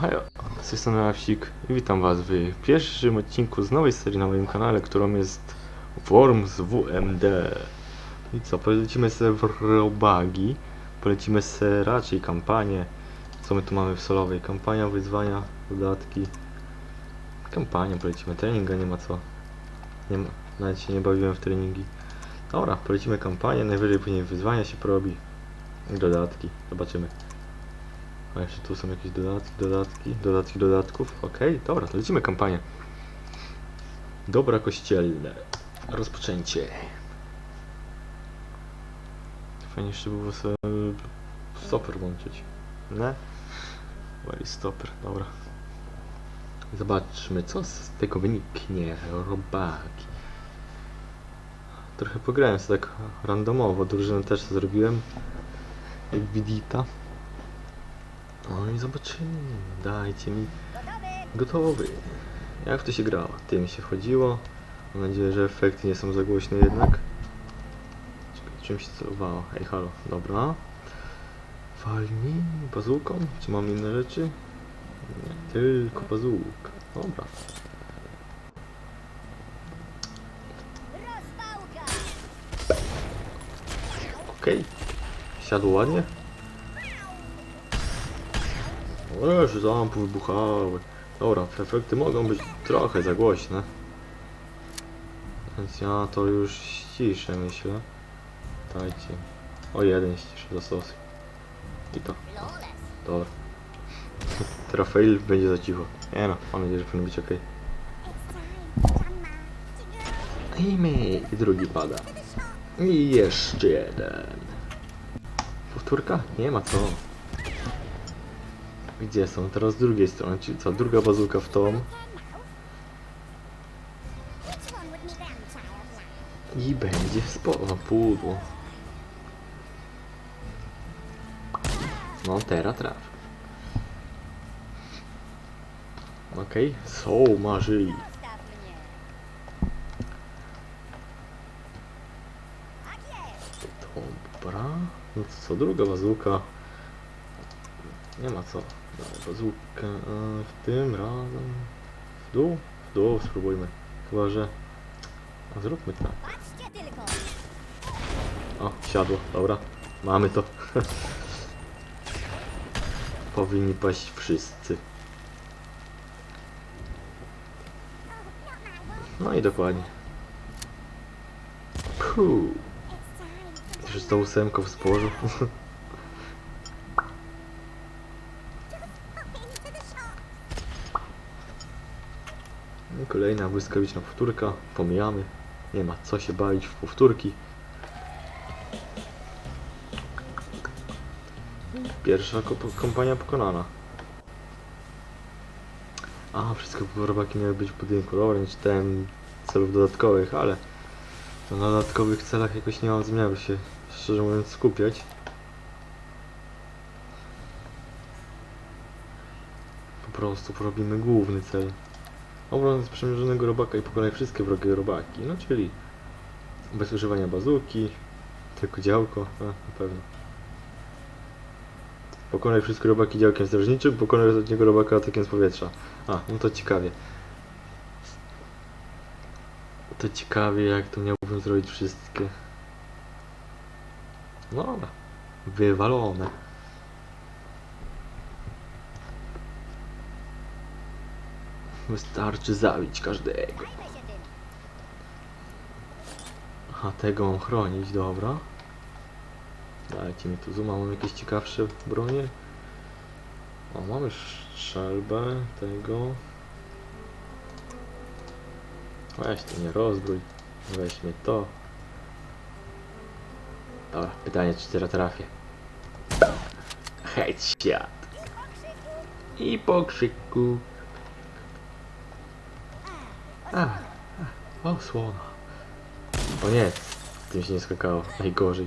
Hej, z tej strony i witam was w pierwszym odcinku z nowej serii na moim kanale, którą jest Worms WMD. I co, polecimy sobie robagi, polecimy sobie raczej kampanię. Co my tu mamy w solowej? Kampania, wyzwania, dodatki. Kampania, polecimy treninga, nie ma co. Nie ma, nawet się nie bawiłem w treningi. Dobra, polecimy kampanię, najwyżej później wyzwania się porobi. Dodatki, zobaczymy. A jeszcze tu są jakieś dodatki, dodatki, dodatki dodatków. Okej, dobra, to lecimy kampanię. Dobra kościelne. Rozpoczęcie. Fajnie jeszcze było sobie stopper włączyć. Nie? Wali stopper, dobra. Zobaczmy, co z tego wyniknie. Robaki. Trochę pograłem sobie tak randomowo. Drużynę też zrobiłem. Jak widita. No i zobaczymy. Dajcie mi gotowy. Jak to się grało? Tym się wchodziło. Mam nadzieję, że efekty nie są za głośne jednak. Czekaj, czym się celowało? Ej, halo, dobra. Walnij bazuką? Czy mam inne rzeczy? Nie, tylko bazułka. Dobra. Okej. Siadło ładnie. Ależ zampy wybuchały. Dobra, efekty mogą być trochę za głośne. Więc ja to już ściszę, myślę. Dajcie. O jeden ściszę za stosy. I to. Dobra. Teraz fail będzie za cicho. Nie no, mam nadzieję, że powinno być ok. I i drugi pada. I jeszcze jeden. Powtórka? Nie ma co. Gdzie są? Teraz z drugiej strony, czyli co? Druga bazuka w tą. I będzie sporo pudło. No teraz traf. Okej, są marzyli. Dobra. No to co, druga bazuka. Nie ma co. E, w tym razem. W dół? W dół spróbujmy. Chyba, że... A zróbmy tak. O, siadło, dobra. Mamy to. Powinni paść wszyscy. No i dokładnie. Puh. Już z tą ósemką w sporzu. Kolejna błyskawiczna powtórka. Pomijamy. Nie ma co się bawić w powtórki. Pierwsza ko- kompania pokonana. A, wszystkie robaki miały być w budynku. Dobra, nie czytałem celów dodatkowych, ale na dodatkowych celach jakoś nie mam zamiaru się, szczerze mówiąc, skupiać. Po prostu porobimy główny cel. Obraz przemierzonego robaka i pokonaj wszystkie wrogie robaki. No czyli bez używania bazuki, tylko działko, a, na pewno. Pokonaj wszystkie robaki działkiem strażniczym, pokonaj ostatniego robaka atakiem z powietrza. A, no to ciekawie. To ciekawie, jak to miałbym zrobić wszystkie. No. Wywalone. Wystarczy zabić każdego. Aha, tego mam chronić, dobra. Dajcie mi tu zooma, mam jakieś ciekawsze bronie. O, mamy strzelbę tego. Weź to nie rozbrój. Weźmy to. Dobra, pytanie czy teraz trafię. Headshot. I po krzyku. A, a, o słona. O nie, tym się nie skakało. Najgorzej.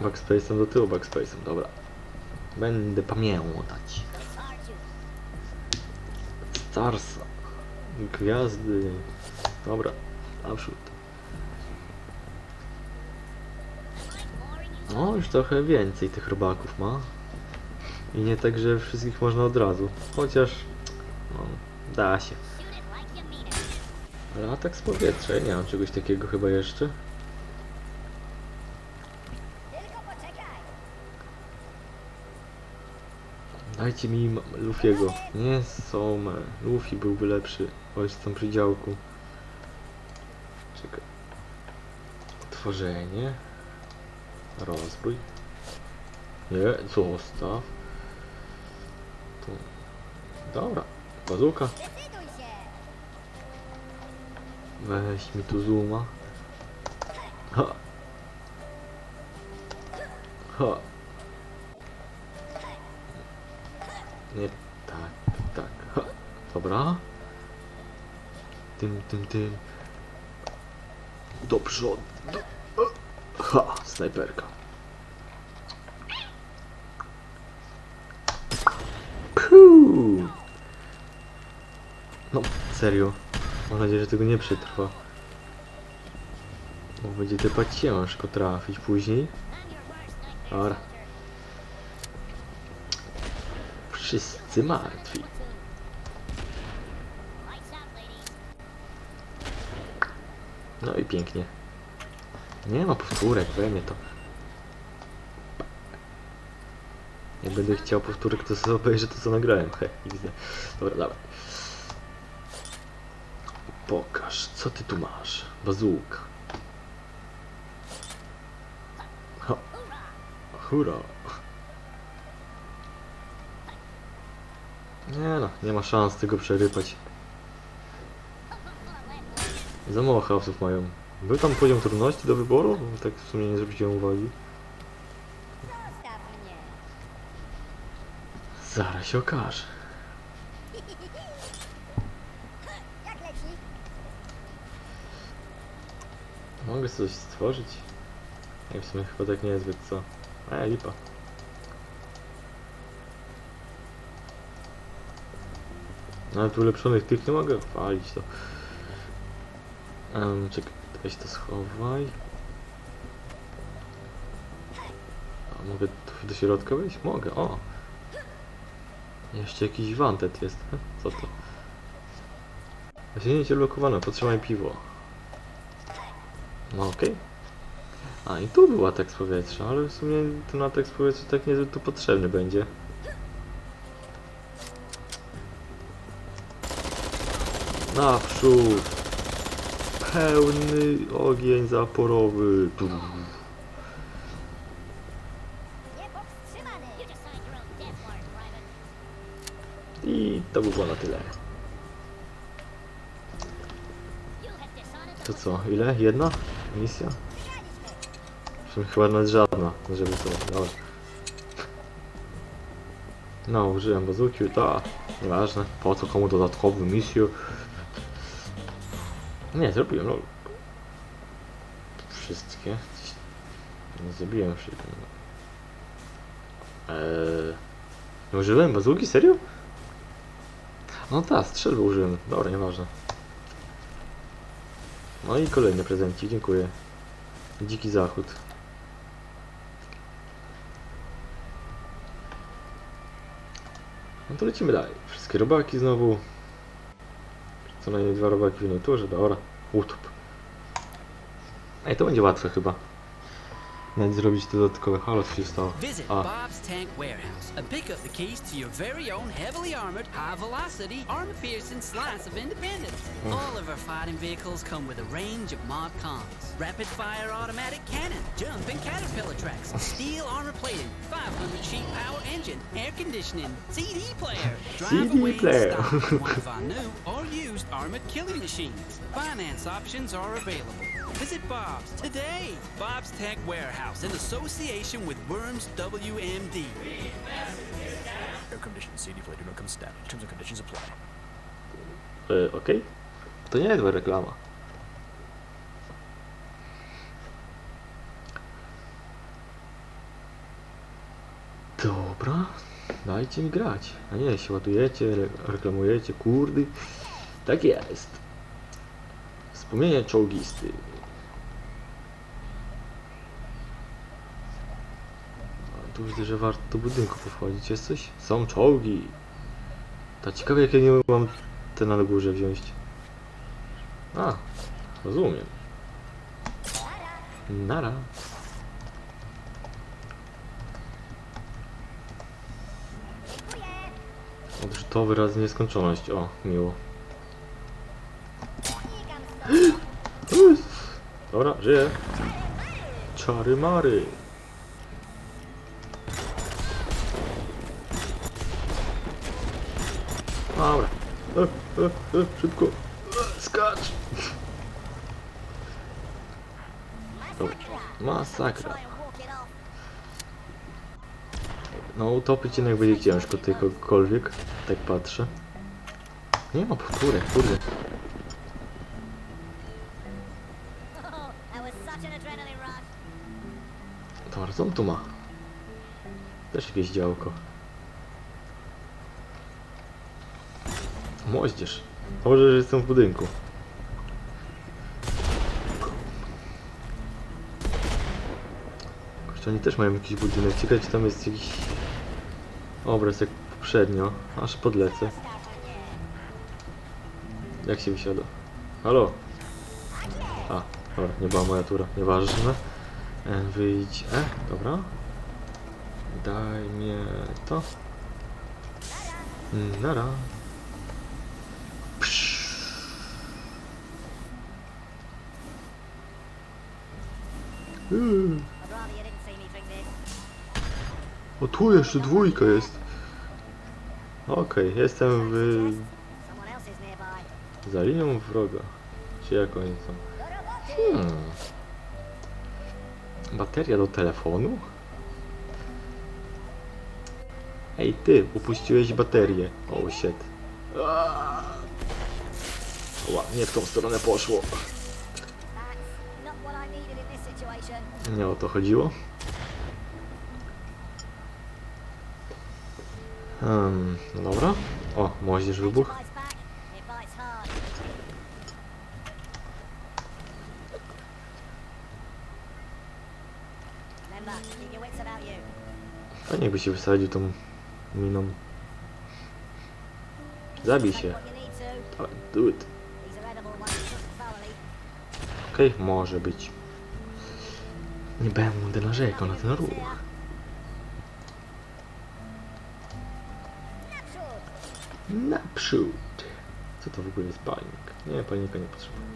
Backspace'em do tyłu, backspace'em, dobra. Będę pamiętać. Starsa. Gwiazdy. Dobra, naprzód. No, już trochę więcej tych robaków ma. I nie tak, że wszystkich można od razu. Chociaż... No, da się. Ale atak z powietrza, ja nie mam czegoś takiego chyba jeszcze. Dajcie mi Luffy'ego. Nie Somę. Luffy byłby lepszy. Ojcem przy działku. Czekaj. Tworzenie. Rozbój. Nie, zostaw. Tu. Dobra. Bazuka. Weź mi tu zooma. Ha. Ha. Nie, tak, tak. Ha. Dobra. Tym, tym, tym. Do przodu. Ha, snajperka. Puu. No, serio. Mam nadzieję, że tego nie przetrwa. Bo będzie typa ciężko trafić później. Dobra. Wszyscy martwi. No i pięknie. Nie ma powtórek, mnie to. Nie będę chciał powtórek, to sobie obejrzę to co nagrałem. He, widzę. Dobra, dawaj. Pokaż, co ty tu masz? Bazułka. Ha. Hurra. Nie no, nie ma szans tego przerypać. Za mało chaosów mają. Był tam poziom trudności do wyboru? Tak w sumie nie zwróciłem uwagi. Zaraz się okaże. Mogę coś stworzyć? Nie, w sumie chyba tak niezbyt, co? A, lipa. Nawet ulepszonych tych nie mogę chwalić to. Um, czekaj, weź to schowaj. A mogę tu do środka wejść? Mogę, o! Jeszcze jakiś wanted jest. Co to? Osiągnięcie blokowane, potrzymaj piwo. No okej. A i tu był atak z powietrza, ale w sumie ten atak z powietrza tak niezbyt tu potrzebny będzie. Naprzód! Pełny ogień zaporowy. I to by było na tyle. To co, ile? Jedna misja? Chyba nawet żadna, żeby to, dobra. No, użyłem bazuki, to nieważne, po co komu dodatkowy misję. Nie, zrobiłem, lol. Wszystkie. Nie zrobiłem wszystkiego. Eee, nie użyłem bazuki? Serio? No tak, strzelby użyłem. Dobra, nieważne. No i kolejny prezencik, dziękuję. Dziki zachód. No to lecimy dalej. Wszystkie robaki znowu. Co najmniej dwa robaki w jednej turze, dobra. Utop. Ej, to będzie łatwe chyba. Nawet zrobić te dodatkowe halo, co się stało. Visit A, Bob's Tank Warehouse and pick up the keys to your very own heavily armored, high velocity, armor piercing slice of independence. Oh. All of our fighting vehicles come with a range of mod cons rapid fire automatic cannon, jumping caterpillar tracks, steel armor plating, 500 sheet power engine, air conditioning, CD player, drive CD away player. stock, one of our new or used armored killing machines. Finance options are available. Visit Bob's today. Bob's Tech Warehouse in association with Worms WMD. Air conditioned CD player do not come standard. Terms and conditions apply. e, okej. To nie jest reklama. Dobra, dajcie mi grać. A nie, się ładujecie, re reklamujecie, kurdy. Tak jest. Wspomnienie czołgisty. Tu widzę, że warto do budynku powchodzić. Jest coś? Są czołgi. Ta ciekawe jakie nie mam te na górze wziąć. A, rozumiem. Nara. Odrzutowy raz nieskończoność. O, miło. Dobra, żyję. Czary mary. E, e, szybko. Skacz. Dobra. Masakra. No utopić jednak będzie ciężko tej kogokolwiek. Tak patrzę. Nie ma powtórek, kurde. Dobra, co on tu ma? Też jakieś działko. Moździerz. Dobrze, że jestem w budynku. Kurczę, oni też mają jakiś budynek. Ciekawe, czy tam jest jakiś obraz jak poprzednio. Aż podlecę. Jak się wysiada? Halo? A, dobra, nie była moja tura. Nieważne. E, Wyjdź. E, dobra. Daj mnie to. Nara. O tu jeszcze dwójka jest. Okej, jestem w... Za linią wroga. Czy jak oni są? Hmm. Bateria do telefonu? Ej ty, upuściłeś baterię. Oh shit. Ła, nie w tą stronę poszło. Nie o to chodziło. Um, dobra. O, moździerz wybuch. Fajnie jakby się wysadził tą miną. Zabij się. Dawaj, do cooked thoroughly. Okej, może być. Nie będę narzekał na ten ruch. Naprzód. Co to w ogóle jest palnik? Nie, palnika nie potrzebuję.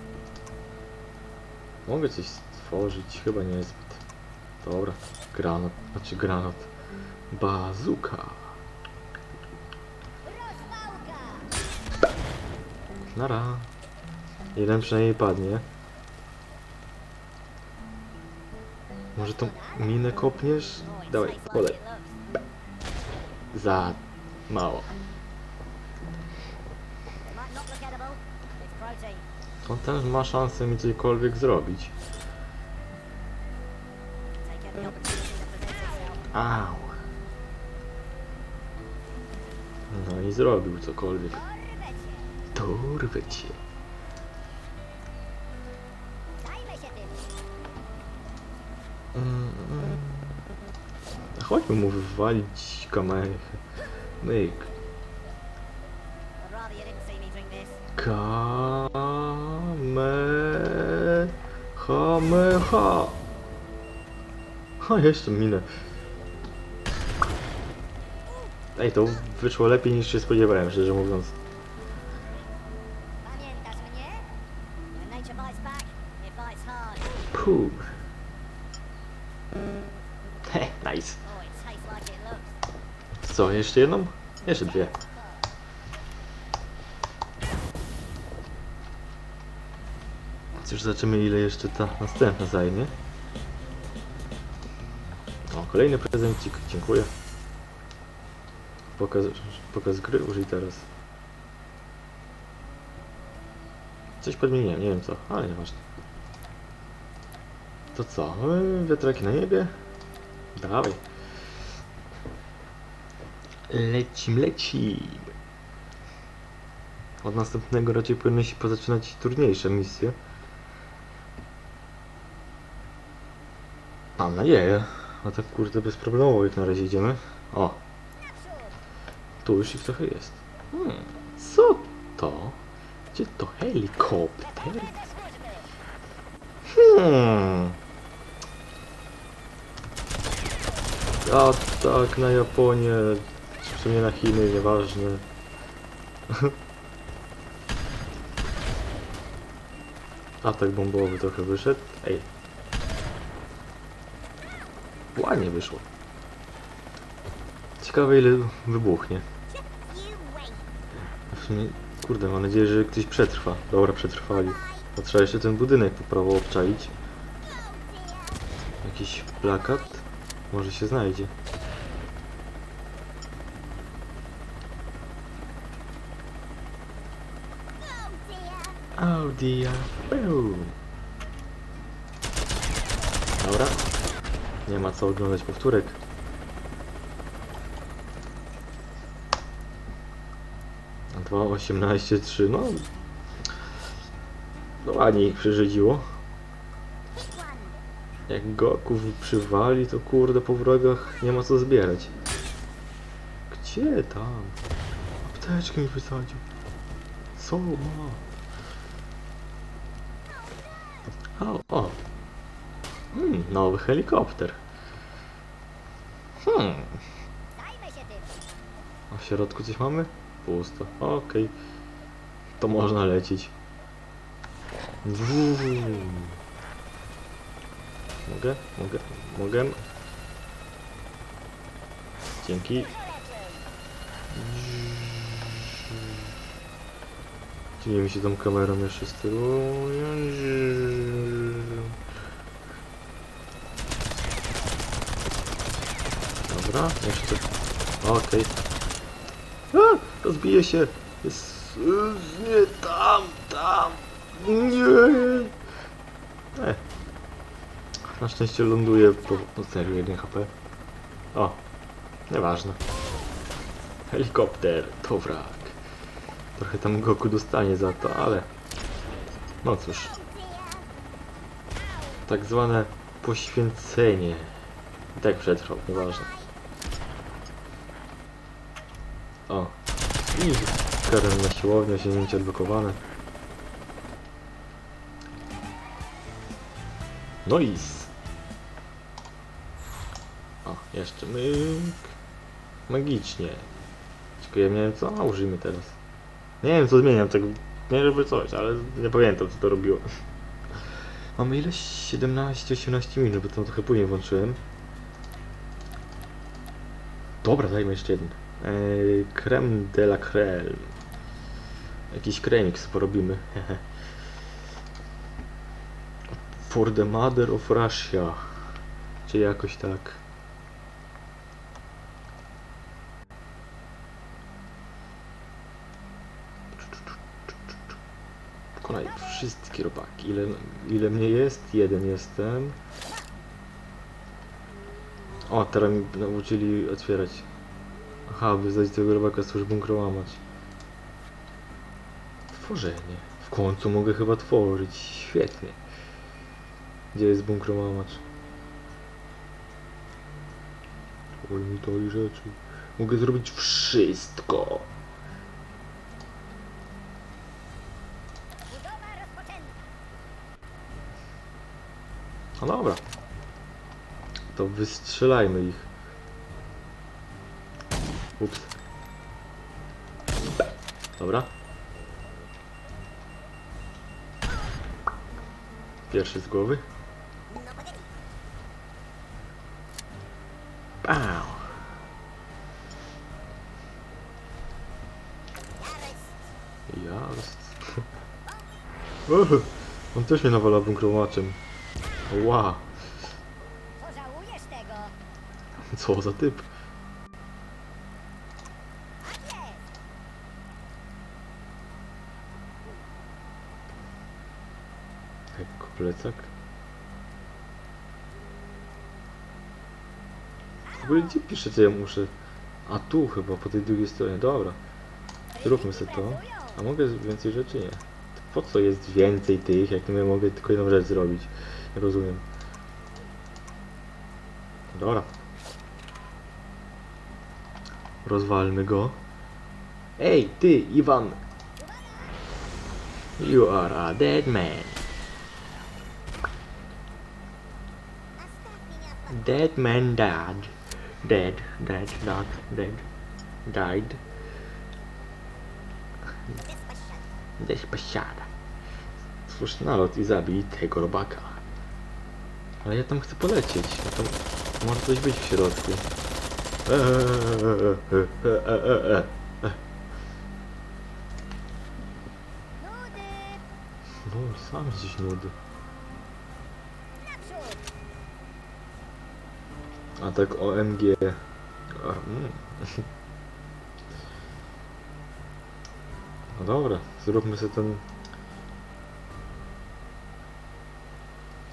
Mogę coś stworzyć? Chyba niezbyt. Dobra, granat, znaczy granat. Bazuka. Nara. Jeden przynajmniej padnie. Może tą minę kopniesz? Dawaj, looks. Za mało. On też ma szansę mi cokolwiek zrobić. Au. No i zrobił cokolwiek. Dorwę cię. Chodźmy mu wywalić kamerę. Myk. I'd rather you didn't see me drink this. Kamehameha. Ha, jeszcze minę. Ej, to wyszło lepiej niż się spodziewałem, szczerze mówiąc. Pamiętasz mnie? Puh. He, nice. Oh, it tastes like it looks. Co, jeszcze jedną? Jeszcze dwie. Cóż, zobaczymy ile jeszcze ta następna zajmie. O, kolejny prezencik, dziękuję. Pokaz, pokaz gry użyj teraz. Coś podmieniłem, nie wiem co, ale nieważne. To co, wiatraki na niebie? Dawaj. Lecim, lecim. Od następnego raczej powinny się pozaczynać trudniejsze misje. Mam nadzieję. A tak kurde bezproblemowo jak na razie idziemy. O, tu już ich trochę jest. Hmm, co to? Gdzie to helikopter? Hmm. A tak, na Japonię, w sumie na Chiny, nieważne. Atak bombowy trochę wyszedł. Ej. Ładnie wyszło. Ciekawe ile wybuchnie. Sumie, kurde, mam nadzieję, że ktoś przetrwa. Dobra, przetrwali. To trzeba jeszcze ten budynek po prawo obczaić. Jakiś plakat? Może się znajdzie. Oh dear. Boom. Dobra. Nie ma co oglądać powtórek. Dwa, osiemnaście, trzy, no... No ładnie ich przyrzedziło. Jak Goku przywali, to kurde po wrogach nie ma co zbierać. Gdzie tam? Apteczkę mi wysadził. Co ma? O, o. Hmm, nowy helikopter. Hmm, a w środku coś mamy? Pusto. Okej. To można lecieć. Wuuu. Mogę? Mogę? Mogę? Dzięki. Dziwi mi się tą kamerą jeszcze z tyłu. Dobra, jeszcze. Okej. A, Rozbije się. Jest. Nie tam, tam. Nie. E. Na szczęście ląduje po. Serio, 1 HP. O. Nieważne. Helikopter, to wrak. Trochę tam Goku dostanie za to, ale. No cóż. Tak zwane poświęcenie. I tak przetrwał, nieważne. O. I teren na siłownię, osiągnięcie odblokowane. No i s- O, jeszcze myk. Magicznie. Tylko ja wiem co, a użyjmy teraz. Nie wiem co zmieniam, tak nie żeby coś, ale nie pamiętam co to robiło. Mamy ileś 17-18 minut, bo to trochę później włączyłem. Dobra, dajmy jeszcze jeden. Eee, creme de la creme. Jakiś kremix porobimy. For the mother of Russia. Czy jakoś tak. Pokonaj wszystkie robaki. Ile, ile mnie jest? Jeden jestem. O, teraz mi nauczyli otwierać. Aha, by zdać tego robaka służ bunkrołamać. Tworzenie. W końcu mogę chyba tworzyć. Świetnie. Gdzie jest bunkrołamacz? Oj, mi to i rzeczy. Mogę zrobić wszystko. No dobra. To wystrzelajmy ich. Ups. Dobra. Pierwszy z głowy. Pow. Jarst. On też mnie nawala bunkromaczem. Ła, Pożałujesz tego. co za typ. Lekko plecak. W ogóle gdzie pisze co ja muszę? A tu chyba, po tej drugiej stronie. Dobra. Zróbmy sobie to. A mogę z- więcej rzeczy? Nie. Po co jest więcej tych, jak ja mogę tylko jedną rzecz zrobić? Rozumiem. Dobra. Rozwalmy go. Ej, ty, Iwan! You are a dead man. Dead man died. Dead, dead, dead, dead. Died. Despasiada. Stwórz nalot i zabij tego robaka. Ale ja tam chcę polecieć. No to może coś być w środku. No, sam gdzieś nudy. A tak OMG. A, mm. No dobra, zróbmy sobie ten...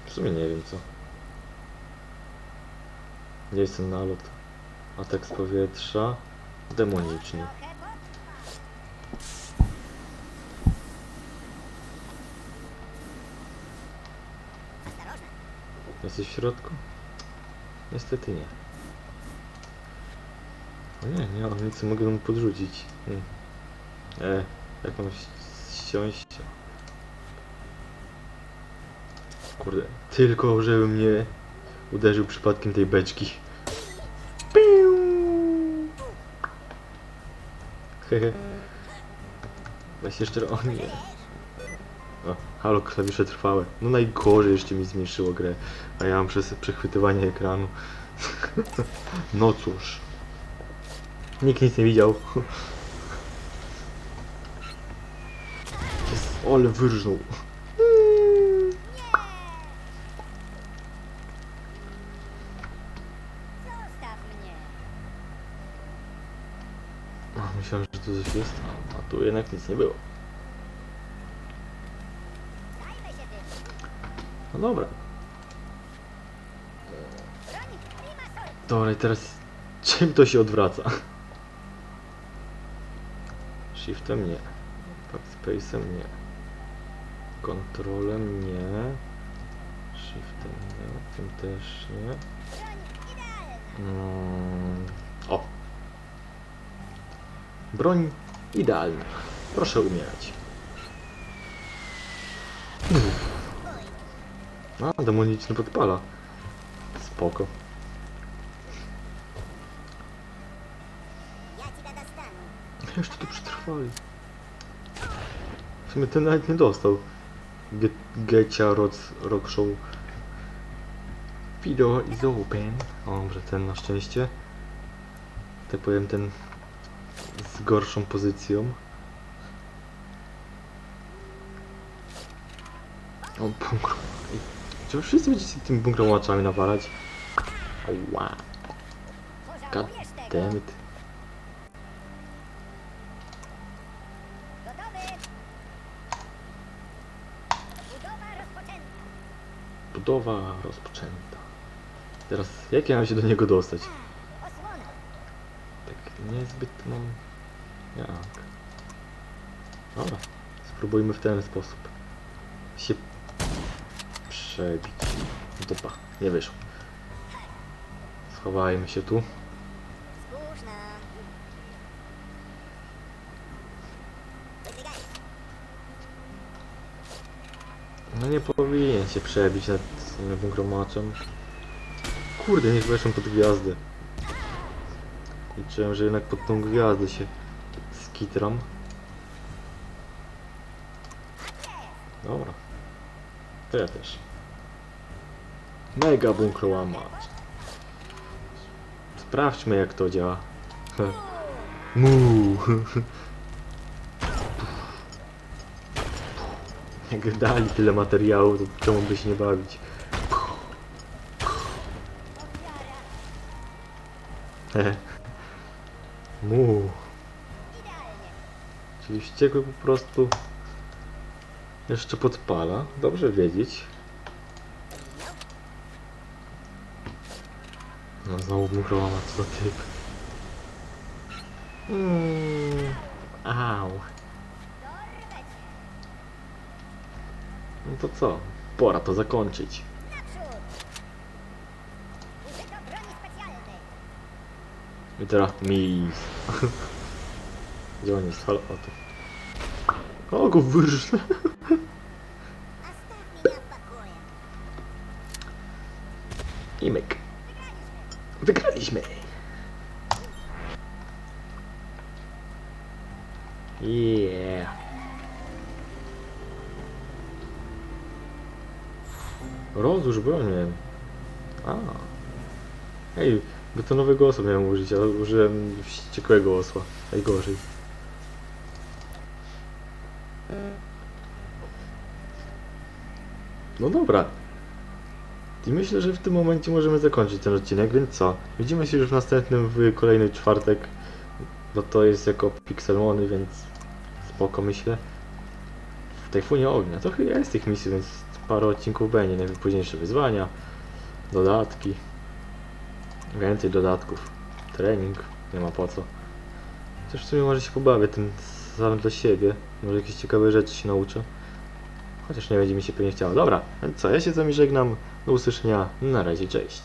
W sumie nie wiem co. Ten nalot? Atak z powietrza. Demoniczny. Jesteś w środku? Niestety nie. No nie, nie nic, mogę mu podrzucić. Hmm. E, jak mam ś- ściąć? Kurde, tylko żeby mnie uderzył przypadkiem tej beczki. Hehe. Weź jeszcze, o nie. O, halo, klawisze trwałe. No najgorzej jeszcze mi zmniejszyło grę, a ja mam przez przechwytywanie ekranu. no cóż. Nikt nic nie widział. Jest, ole wyrżnął. Zostaw mnie. A, myślałem, że tu coś jest, a tu jednak nic nie było. No dobra. Dobra, i teraz czym to się odwraca? Shiftem nie. Backspace'em nie. Kontrolem nie. Shiftem nie. Tym też nie. Mm! Broń idealna. Proszę umierać. A, demoniczny podpala. Spoko. Jeszcze tu przetrwali. W sumie ten nawet nie dostał. Ge Gecia Rock, rock Show. Video is open. O, Dobrze, ten na szczęście. Tak powiem, ten z gorszą pozycją. O, bunkro. Czy wszyscy będziecie tym bunkromłaczami nawalać? Ła. God damn. Budowa rozpoczęta. Teraz, jak ja mam się do niego dostać? Tak niezbyt mam... Jak? Dobra, spróbujmy w ten sposób. Się przebić. Dupa, nie wyszło. Schowajmy się tu. No nie powinien się przebić nad bungromaczem. Kurde, nie weszłem pod gwiazdę. Liczyłem, że jednak pod tą gwiazdę się skitram. Dobra. To ja też. Mega bunkrołamacz. Sprawdźmy jak to działa. Mu. Jak dali tyle materiału, to czemu by się nie bawić? Mu. Czyli wściekły po prostu jeszcze podpala. Dobrze wiedzieć. No znowu bunkrowana, co typ. Mm. Au. No to co? Pora to zakończyć. I teraz mis. Dzwonisz, halo, o to. O, go wyrżnę. I myk. Wygraliśmy! Yeah. Rozłóż bronię. A. Ej, betonowego osła miałem użyć, ale użyłem wściekłego osła. Najgorzej. No dobra. I myślę, że w tym momencie możemy zakończyć ten odcinek, więc co? Widzimy się już w następnym, w kolejny czwartek. Bo to jest jako Pixelmony, więc spoko myślę. W Tajfunie Ognia. Trochę jest tych misji, więc parę odcinków będzie. Najpóźniejsze wyzwania, dodatki. Więcej dodatków. Trening, nie ma po co. Też w sumie może się pobawię tym sam dla siebie. Może jakieś ciekawe rzeczy się nauczę. Chociaż nie będzie mi się pewnie chciało. Dobra, co, ja się z wami żegnam. Do usłyszenia. Na razie, cześć.